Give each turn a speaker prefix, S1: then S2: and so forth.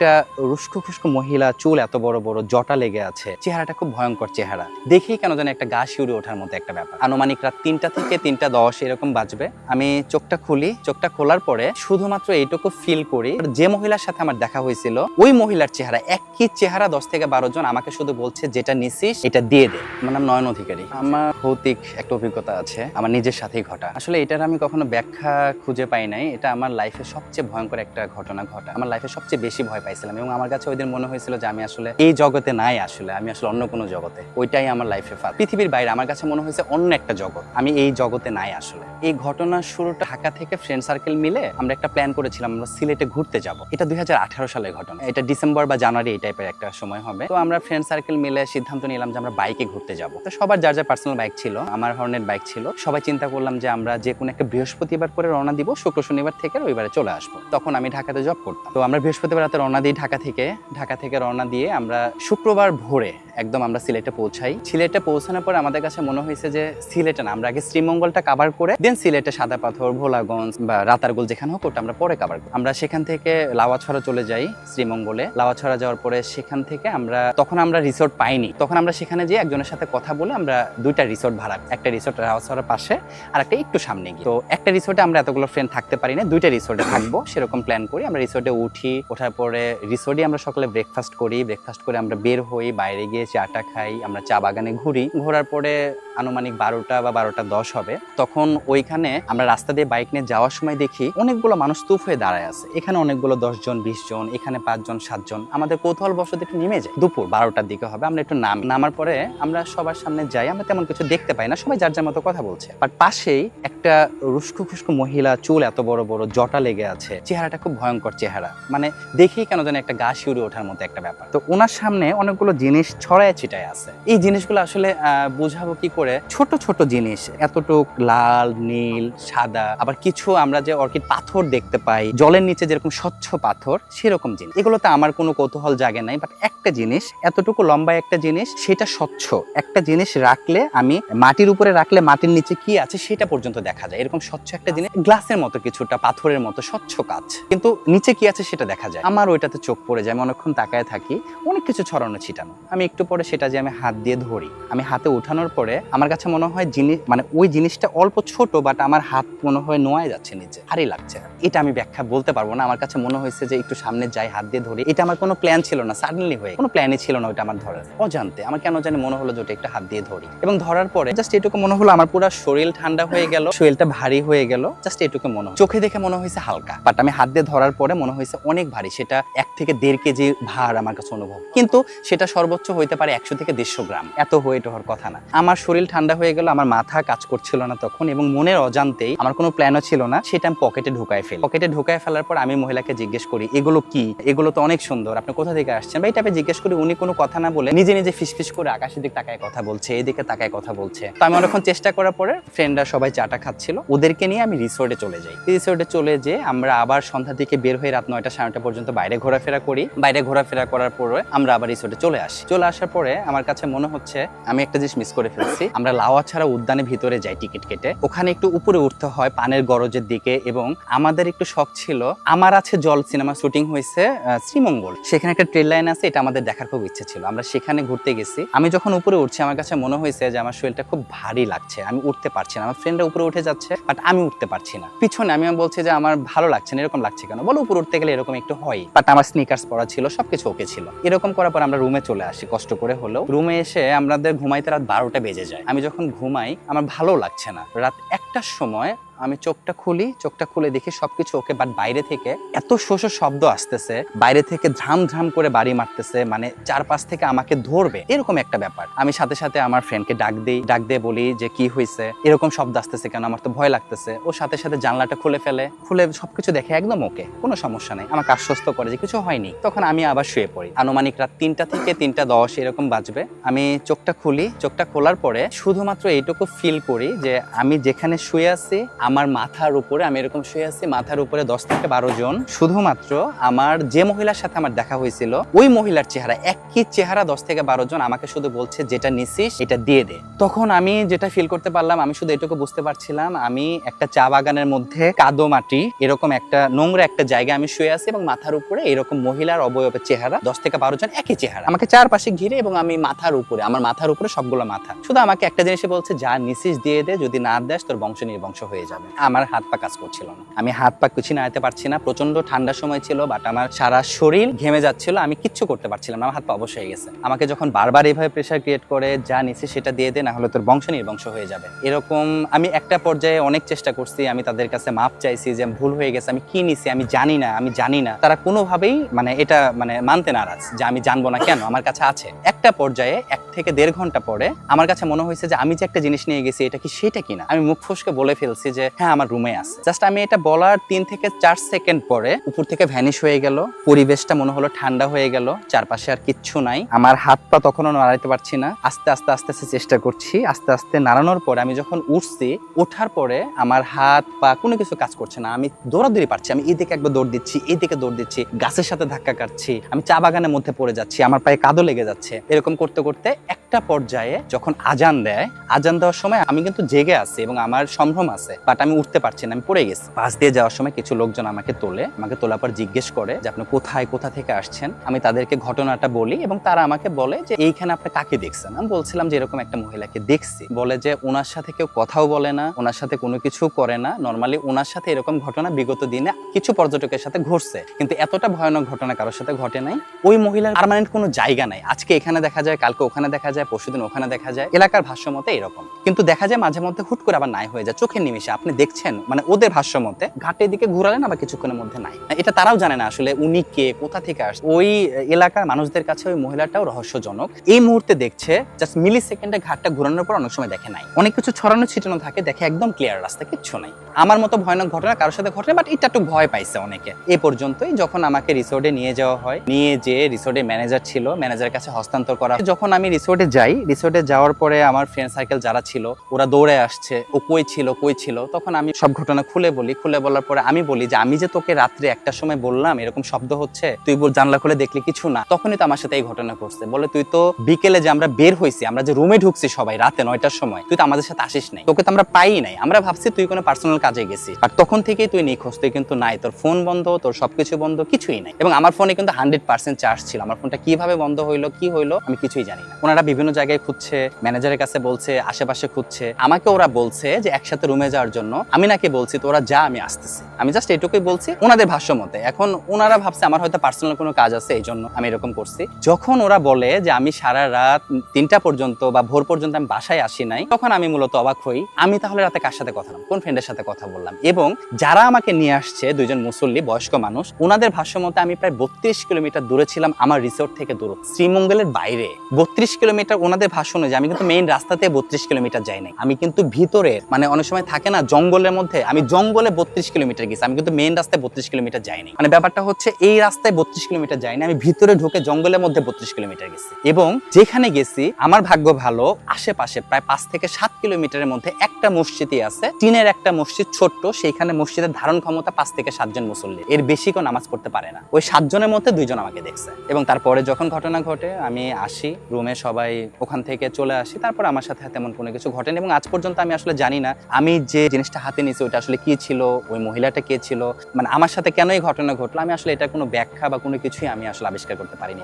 S1: একটা রুস্কো ফুস্কো মহিলা চুল এত বড় বড়, জটা লেগে আছে। চেহারাটা খুব ভয়ঙ্কর চেহারা। দেখেই কেন যেন একটা গা শিউরে ওঠার মতো একটা ব্যাপার। আনুমানিক রাত তিনটা থেকে তিনটা দশ এরকম বাজবে। আমি চোখটা খুলি, চোখটা খোলার পরে শুধুমাত্র এইটুকু ফিল করি। যে মহিলার সাথে আমার দেখা হয়েছিল, ওই মহিলার চেহারা, একই চেহারা দশ থেকে বারো জন আমাকে শুধু বলছে, যেটা নিছিস, এটা দিয়ে দে। আমার নাম নয়ন অধিকারী। আমার ভৌতিক একটা অভিজ্ঞতা আছে, আমার নিজের সাথেই ঘটা। আসলে এটার আমি কখনো ব্যাখ্যা খুঁজে পাই নাই। এটা আমার লাইফে সবচেয়ে ভয়ঙ্কর একটা ঘটনা ঘটা। আমার লাইফে সবচেয়ে বেশি ভয় পাইছিলাম এবং আমার কাছে ওই দিন মনে হয়েছিল যে আমি আসলে এই জগতে নাই আসলে, আমি আসলে অন্য কোনো জগতে। ওইটাই আমার লাইফে ফাল পৃথিবীর বাইরে আমার কাছে মনে হয়েছে অন্য একটা জগৎ। আমি এই জগতে নাই আসলে। এই ঘটনার শুরুটা ঢাকা থেকে ফ্রেন্ড সার্কেল মিলে আমরা একটা প্ল্যান করেছিলাম, আমরা সিলেটে ঘুরতে যাব। এটা দুই সালের ঘটনা। এটা ডিসেম্বর বা জানুয়ারি এই টাইপের একটা সময় হবে। তো আমরা ফ্রেন্ড সার্কেল মিলে সিদ্ধান্ত নিলাম যে আমরা বাইকে ঘুরতে যাব। তো সবার যার যার পার্সোনাল বাইক ছিল, আমার হর্নের বাইক ছিল, সবাই চিন্তা করলাম যে আমরা যে কোনো একটা বৃহস্পতিবার করে রওনা দিব, শুক্র শনিবার থেকে রবিবারে চলে আসব। তখন আমি ঢাকাতে জব করতাম। তো আমরা বৃহস্পতিবার রাতে রওনা দিই ঢাকা থেকে ঢাকা থেকে রওনা দিয়ে আমরা শুক্রবার ভোরে একদম আমরা সিলেটে পৌঁছাই। সিলেটে পৌঁছানোর পর আমাদের কাছে মনে হয়েছে যে সিলেটে না, আমরা আগে শ্রীমঙ্গলটা কাভার করে দেন সিলেটে সাদা পাথর, ভোলাগঞ্জ বা রাতারগুল যেখানে হোক ওটা আমরা পরে কাভার করি। আমরা সেখান থেকে লাওয়াছড়া চলে যাই শ্রীমঙ্গলে। লাওয়াছড়া যাওয়ার পরে সেখান থেকে আমরা, তখন আমরা রিসোর্ট পাইনি। তখন আমরা সেখানে যেয়ে একজনের সাথে কথা বলে আমরা দুইটা রিসোর্ট ভাড়া একটা রিসোর্ট লাওয়াছড়ার পাশে, আর একটা একটু সামনে গিয়ে। তো একটা রিসোর্টে আমরা এতগুলো ফ্রেন্ড থাকতে পারি না, দুইটা রিসোর্টে থাকব, সেরকম প্ল্যান করি। আমরা রিসোর্টে উঠি, ওঠার পরে রিসোর্টে আমরা সকালে ব্রেকফাস্ট করি। ব্রেকফাস্ট করে আমরা বের হই, বাইরে গিয়ে চাটা খাই, আমরা চা বাগানে ঘুরি। ঘোরার পরে আনুমানিক বারোটা বা বারোটা দশ হবে। তখন ওইখানে আমরা রাস্তা দিয়ে বাইক নিয়ে যাওয়ার সময় দেখি অনেকগুলো মানুষ স্তূপ হয়ে দাঁড়ায় আছে। এখানে অনেকগুলো দশ জন, বিশ জন, এখানে পাঁচজন সাতজন আমাদের কৌতূহল বসত একটু নেমে যায়। দুপুর বারোটার দিকে হবে, আমরা একটু নাম, নামার পরে আমরা সবার সামনে যাই। আমরা তেমন কিছু দেখতে পাই না, সবাই যার যার মতো কথা বলছে। বাট পাশেই একটা রুস্কো ফুস্কো মহিলা চুল এত বড় বড়, জটা লেগে আছে। চেহারাটা খুব ভয়ঙ্কর চেহারা। মানে দেখেই কেন যেন একটা গা শিউরে ওঠার মতো একটা ব্যাপার। তো ওনার সামনে অনেকগুলো জিনিস ছড়ায় ছিটায় আছে। এই জিনিসগুলো আসলে বোঝাবো কি করে? ছোট ছোট জিনিস, এতটুক লাল, নীল, সাদা, আবার কিছু আমরা যে অর্কিড পাথর দেখতে পাই, জলের নিচে যেরকম স্বচ্ছ পাথর, সেরকম জিনিস। এগুলোতে আমার কোনো কৌতূহল জাগে নাই বাট একটা জিনিস, এতটুকু লম্বা একটা জিনিস, সেটা স্বচ্ছ। একটা জিনিস রাখলে আমি মাটির উপরে রাখলে মাটির নিচে কি আছে, সেটা পর্যন্ত দেখা যায়। এরকম স্বচ্ছ একটা জিনিস, গ্লাসের মতো কিছুটা, পাথরের মতো স্বচ্ছ কাজ। কিন্তু নিচে কি আছে, সেটা দেখা যায়। আমার ওইটাতে চোখ পড়ে যায়, আমি অনেকক্ষণ তাকায় থাকি, অনেক কিছু ছড়ানো ছিটানো। আমি একটু পরে সেটা যে আমি হাত দিয়ে ধরি, আমি হাতে উঠানোর পরে আমার কাছে মনে হয় জিনিস মানে ওই জিনিসটা অল্প ছোট বাট আমার হাত মনে হয় নোয়ায় যাচ্ছে নিচে, ভারী লাগছে। এটা আমি ব্যাখ্যা বলতে পারব না, আমার কাছে মনে হয়েছে যে একটু সামনে যাই, হাত দিয়ে ধরি। এটা আমার কোনো প্ল্যান ছিল না সাডেনলি হয়ে, কোনো প্ল্যানই ছিল না ওইটা আমার ধরার। অজান্তে আমার কেন জানি মনে হলো যে ওটা একটু হাত দিয়ে ধরি। এবং ধরার পরে জাস্ট এটুকু মনে হলো আমার পুরো শরীর ঠান্ডা হয়ে গেল, শরীরটা ভারী হয়ে গেল জাস্ট এটুকু মনে। চোখে দেখে মনে হয়েছে হালকা বাট আমি হাত দিয়ে ধরার পরে মনে হয়েছে অনেক ভারী, সেটা এক থেকে দেড় কেজি ভার আমার কাছে অনুভব কিন্তু সেটা সর্বোচ্চ হইতে পারে একশো থেকে দেড়শো গ্রাম। এত ওয়েট হওয়ার কথা না। আমার শরীর ঠান্ডা হয়ে গেল, আমার মাথা কাজ করছিল না তখন এবং মনের অজান্তেই আমার কোনো প্ল্যানও ছিল না, সেটা আমি পকেটে ঢুকায় ফেলি। পকেটে ঢুকায় ফেলার পর আমি মহিলাকে জিজ্ঞেস করি, এগুলো কি? এগুলো তো অনেক সুন্দর। আপনি কোথা থেকে আসছেন? বা এটা জিজ্ঞেস করি, উনি কোনো কথা না বলে নিজে নিজে ফিসফিস করে আকাশের দিকে তাকায় কথা বলছে, এদিকে তাকায় কথা বলছে। তো আমি অনেকক্ষণ চেষ্টা করার পরে ফ্রেন্ডরা সবাই চাটা খাচ্ছিল। ওদেরকে নিয়ে আমি রিসোর্টে চলে যাই। রিসোর্টে চলে যে আমরা আবার সন্ধ্যা থেকে বের হয়ে রাত নয়টা সাড়ে নয়টা পর্যন্ত বাইরে ঘোরাফেরা করি, বাইরে ঘোরাফেরা করার পরে আমরা আবার রিসোর্টে চলে আসি। চলে আসার পরে আমার কাছে মনে হচ্ছে, আমি একটা জিনিস মিস করে ফেলছি। আমরা লাওয়া ছাড়া উদ্যানের ভিতরে যাই টিকিট কেটে। ওখানে একটু উপরে উঠতে হয় পানের গরজের দিকে এবং আমাদের একটু শখ ছিল, আমার আছে জল সিনেমা শুটিং হয়েছে শ্রীমঙ্গল। সেখানে একটা ট্রেন লাইন আছে, এটা আমাদের দেখার খুব ইচ্ছে ছিল। আমরা সেখানে ঘুরতে গেছি। আমি যখন উপরে উঠছি, আমার কাছে মনে হয়েছে যে আমার শরীরটা খুব ভারী লাগছে। আমি উঠতে পারছি না। আমার ফ্রেন্ডরা উপরে উঠে যাচ্ছে বাট আমি উঠতে পারছি না। পিছনে আমি বলছি যে আমার ভালো লাগছে না, এরকম লাগছে কেন? বলো উপরে উঠতে গেলে এরকম একটু হয়। বাট আমার স্নিকার্স পরা ছিল, সবকিছু ওকে ছিল। এরকম করার পর আমরা রুমে চলে আসি, কষ্ট করে হলেও। রুমে এসে আমাদের ঘুমাইতে রাত বারোটা বেজে যায়। আমি যখন ঘুমাই, আমার ভালো লাগছে না। রাত একটার সময় আমি চোখটা খুলি, চোখটা খুলে দেখি সবকিছু ওকে বাট বাইরে থেকে এত শোষ শব্দ আসতেছে, বাইরে থেকে ঝাম ঝাম করে বাড়ি মারতেছে মানে চারপাশ থেকে আমাকে ধরবে, এরকম একটা ব্যাপার। আমি সাথে সাথে আমার ফ্রেন্ডকে ডাক দিই, ডাক দিয়ে বলি যে, কি হয়েছে এরকম শব্দ আসতেছে কেন? আমার তো ভয় লাগতেছে। ও সাথে সাথে জানলাটা খুলে ফেলে, খুলে সবকিছু দেখে একদম ওকে, কোনো সমস্যা নেই। আমাকে আশ্বস্ত করে যে, কিছু হয়নি। তখন আমি আবার শুয়ে পড়ি। আনুমানিক রাত তিনটা থেকে তিনটা দশ এরকম বাজবে। আমি চোখটা খুলি, চোখটা খোলার পরে শুধুমাত্র এইটুকু ফিল করি যে, আমি যেখানে শুয়ে আছি আমার মাথার উপরে, আমি এরকম শুয়ে আছি, মাথার উপরে দশ থেকে বারো জন। শুধুমাত্র আমার যে মহিলার সাথে আমার দেখা হয়েছিল, ওই মহিলার চেহারা, একই চেহারা দশ থেকে বারো জন আমাকে শুধু বলছে, যেটা নিছিস, এটা দিয়ে দে। তখন আমি যেটা ফিল করতে পারলাম, আমি শুধু এটুকু বুঝতে পারছিলাম, আমি একটা চা বাগানের মধ্যে কাদো মাটি, এরকম একটা নোংরা একটা জায়গায় আমি শুয়ে আছি এবং মাথার উপরে এরকম মহিলার অবয়বের চেহারা দশ থেকে বারো জন একই চেহারা। আমাকে চারপাশে ঘিরে এবং আমি মাথার উপরে, আমার মাথার উপরে সবগুলো মাথা। শুধু আমাকে একটা জিনিসে বলছে, যা নিছিস, দিয়ে দে, যদি না দেস, তোর বংশ নির্বংশ হয়ে যাবে। আমার হাত পা কাজ করছিল না। আমি হাত পা কুচি নাড়াতে পারছি না। প্রচণ্ড ঠান্ডার সময় ছিল বাট আমার সারা শরীর ঘেমে যাচ্ছিল। আমি কিচ্ছু করতে পারছিলাম আমার হাত পা অবশ্যই হয়ে গেছে। আমাকে যখন বারবার এইভাবে প্রেশার ক্রিয়েট করে, যা নিছিস সেটা দিয়ে দে না হলে তোর বংশ নির্বংশ হয়ে যাবে। এরকম আমি একটা পর্যায়ে অনেক চেষ্টা করছি। আমি তাদের কাছে মাপ চাইছি যে ভুল হয়ে গেছে। আমি কি নিছি? আমি জানি না, আমি জানি না। তারা কোনোভাবেই মানে এটা মানে মানতে নারাজ যে, আমি জানব না কেন? আমার কাছে আছে। একটা পর্যায়ে এক থেকে দেড় ঘণ্টা পরে আমার কাছে মনে হয়েছে যে, আমি যে একটা জিনিস নিয়ে গেছি, এটা কি সেটা কিনা? আমি মুখ ফসকে বলে ফেলছি যে হ্যাঁ আমার রুমে আছে। জাস্ট আমি এটা বলার তিন থেকে চার সেকেন্ড পরে উপর থেকে ভ্যানিশ হয়ে গেল, পরিবেশটা মনে হলো ঠান্ডা হয়ে গেল, চারপাশে আর কিচ্ছু নাই। আমার হাত পা তখনও নাড়াইতে পারছি না। আস্তে আস্তে আস্তে আস্তে চেষ্টা করছি। আস্তে আস্তে নাড়ানোর পরে আমি যখন উঠছি, ওঠার পরে আমার হাত পা কোনো কিছু কাজ করছে না। আমি দৌড়াদৌড়ি পারছি। আমি এদিকে একবার দৌড় দিচ্ছি, এদিকে দৌড় দিচ্ছি, গাছের সাথে ধাক্কা কাটছি, আমি চা বাগানের মধ্যে পড়ে যাচ্ছি, আমার পায়ে কাদো লেগে যাচ্ছে। এরকম করতে করতে একটা পর্যায়ে যখন আজান দেয়, আজান দেওয়ার সময় আমি কিন্তু জেগে আছি এবং আমার সম্ভ্রম আছে। বাট আমি উঠতে পারছি না, আমি পড়ে গেছি। পাশ দিয়ে যাওয়ার সময় কিছু লোকজন আমাকে তোলে, আমাকে তোলার পর জিজ্ঞেস করে যে আপনি কোথায়, কোথা থেকে আসছেন? আমি তাদেরকে ঘটনাটা বলি এবং তারা আমাকে বলে যে, এইখানে আপনি কাকে দেখছেন? আমি বলছিলাম যে, এরকম একটা মহিলাকে দেখছি। বলে যে, ওনার সাথে কেউ কথাও বলে না, ওনার সাথে কোনো কিছু করে না। নর্মালি ওনার সাথে এরকম ঘটনা বিগত দিনে কিছু পর্যটকের সাথে ঘটছে। কিন্তু এতটা ভয়ানক ঘটনা কারোর সাথে ঘটে নাই। ওই মহিলার পার্মানেন্ট কোনো জায়গা নাই। আজকে এখানে দেখা যায়, কালকে ওখানে দেখা যায়, পরশুদিন ওখানে দেখা যায়। এলাকার ভাষ্য মতে এরকম। কিন্তু দেখা যায় মাঝে মধ্যে হুট করে আবার নাই হয়ে যায়। চোখের নিমিশে আপনি দেখছেন মানে ওদের ভাষ্য মতে ঘাটের দিকে ঘুরালেন, আবার কিছুক্ষণের মধ্যে নাই। এটা তারাও জানে না আসলে উনি কে, কোথা থেকে আসছে। ওই এলাকার মানুষদের কাছে ওই মহিলাটাও রহস্যজনক। এই মুহূর্তে দেখছে জাস্ট মিলি সেকেন্ডে ঘাটটা ঘুরানোর পর অনেক সময় দেখে নাই। অনেক কিছু ছড়ানো, ছিটানো থাকে, দেখে একদম ক্লিয়ার রাস্তা, কিচ্ছু নাই। আমার মতো ভয়ানক ঘটনা কারোর সাথে ঘটে বাট এটা একটু ভয় পাইছে অনেকে। এ পর্যন্তই যখন আমাকে রিসোর্টে নিয়ে যাওয়া হয়, নিয়ে যে রিসোর্টে ম্যানেজার ছিল ম্যানেজারের কাছে হস্তান্তর করা। যখন আমি রিসোর্টে যাই, রিসোর্টে যাওয়ার পরে আমার ফ্রেন্ড সার্কেল যারা ছিল, ওরা দৌড়ে আসছে, ও কই ছিল কই ছিল? তখন আমি সব ঘটনা খুলে বলি, খুলে বলার পরে আমি বলি যে, আমি যে তোকে রাত্রে একটা সময় বললাম, এরকম শব্দ হচ্ছে, তুই বল জানলা খুলে দেখলি কিছু না? তখনই তো আমার সাথে এই ঘটনা করছে বলে, তুই তো বিকেলে যে আমরা বের হইছি, আমরা যে রুমে ঢুকছি সবাই রাতে নয়টার সময়, তুই তো আমাদের সাথে আসিস নাই। তোকে তো আমরা পাই নাই। আমরা ভাবছি তুই কোনো পার্সোনাল কাজে গেছিস। আর তখন থেকেই তুই নিখোঁজ, তুই কিন্তু নাই। তোর ফোন বন্ধ, তোর সবকিছু বন্ধ, কিছুই নাই। এবং আমার ফোনে কিন্তু হান্ড্রেড পার্সেন্ট চার্জ ছিল। আমার ফোনটা কীভাবে বন্ধ হইল, কি হইল, আমি কিছুই জানি না। ওনারা বিভিন্ন জায়গায় খুঁজছে ম্যানেজারের কাছে বলছে, আশেপাশে খুঁজছে। আমাকে ওরা বলছে যে, একসাথে রুমে যাওয়ার জন্য আমি নাকি বলছি তোরা যা আমি আসতেছি। আমি জাস্ট এটুকুই বলছি, ওনাদের ভাষ্য মতে, এখন ওনারা ভাবছে আমার হয়তো পার্সোনাল কোনো কাজ আছে, এই জন্য আমি এরকম করছি। যখন ওরা বলে যে আমি সারা রাত তিনটা পর্যন্ত বা ভোর পর্যন্ত আমি বাসায় আসি নাই, তখন আমি মূলত অবাক হই, আমি তাহলে রাতে কার সাথে কথা কোন ফ্রেন্ডের সাথে কথা বললাম? এবং যারা আমাকে নিয়ে আসছে, দুইজন মুসল্লি, বয়স্ক মানুষ, ওনাদের ভাষ্য মতে আমি প্রায় বত্রিশ কিলোমিটার দূরে ছিলাম আমার রিসোর্ট থেকে দূর। শ্রীমঙ্গলের বাইরে। বত্রিশ কিলোমিটার ওনাদের ভাষ্য অনুযায়ী, আমি কিন্তু মেইন রাস্তাতে বত্রিশ কিলোমিটার যাই নাই। আমি কিন্তু ভিতরে মানে অনেক সময় থাকে না, জঙ্গলের মধ্যে, আমি জঙ্গলে বত্রিশ কিলোমিটার গেছি। আমি কিন্তু মেইন রাস্তায় বত্রিশ কিলোমিটার যাইনি। মানে ব্যাপারটা হচ্ছে, এই রাস্তায় বত্রিশ কিলোমিটার যাইনি, আমি ভিতরে ঢুকে জঙ্গলের মধ্যে বত্রিশ কিলোমিটার গেছি। এবং যেখানে গেছি, আমার ভাগ্য ভালো, আশেপাশে প্রায় পাঁচ থেকে সাত কিলোমিটারের মধ্যে একটা মসজিদই আছে। টিনের একটা মসজিদ ছোট্ট, সেইখানে মসজিদের ধারণ ক্ষমতা পাঁচ থেকে সাতজন মুসল্লি। এর বেশি কেউ নামাজ পড়তে পারে না। ওই সাতজনের মধ্যে দুইজন আমাকে দেখছে। এবং তারপরে যখন ঘটনা ঘটে, আমি আসি, রুমে সবাই ওখান থেকে চলে আসি। তারপর আমার সাথে তেমন কোনো কিছু ঘটেনি। এবং আজ পর্যন্ত আমি আসলে জানি না, আমি যে জিনিসটা হাতে নিয়েছি, ওইটা আসলে কি ছিল? ওই মহিলাটা কে ছিল? মানে আমার সাথে কেন এই ঘটনা ঘটলো? আমি আসলে এটা কোনো ব্যাখ্যা বা কোনো কিছুই আমি আসলে আবিষ্কার করতে পারিনি।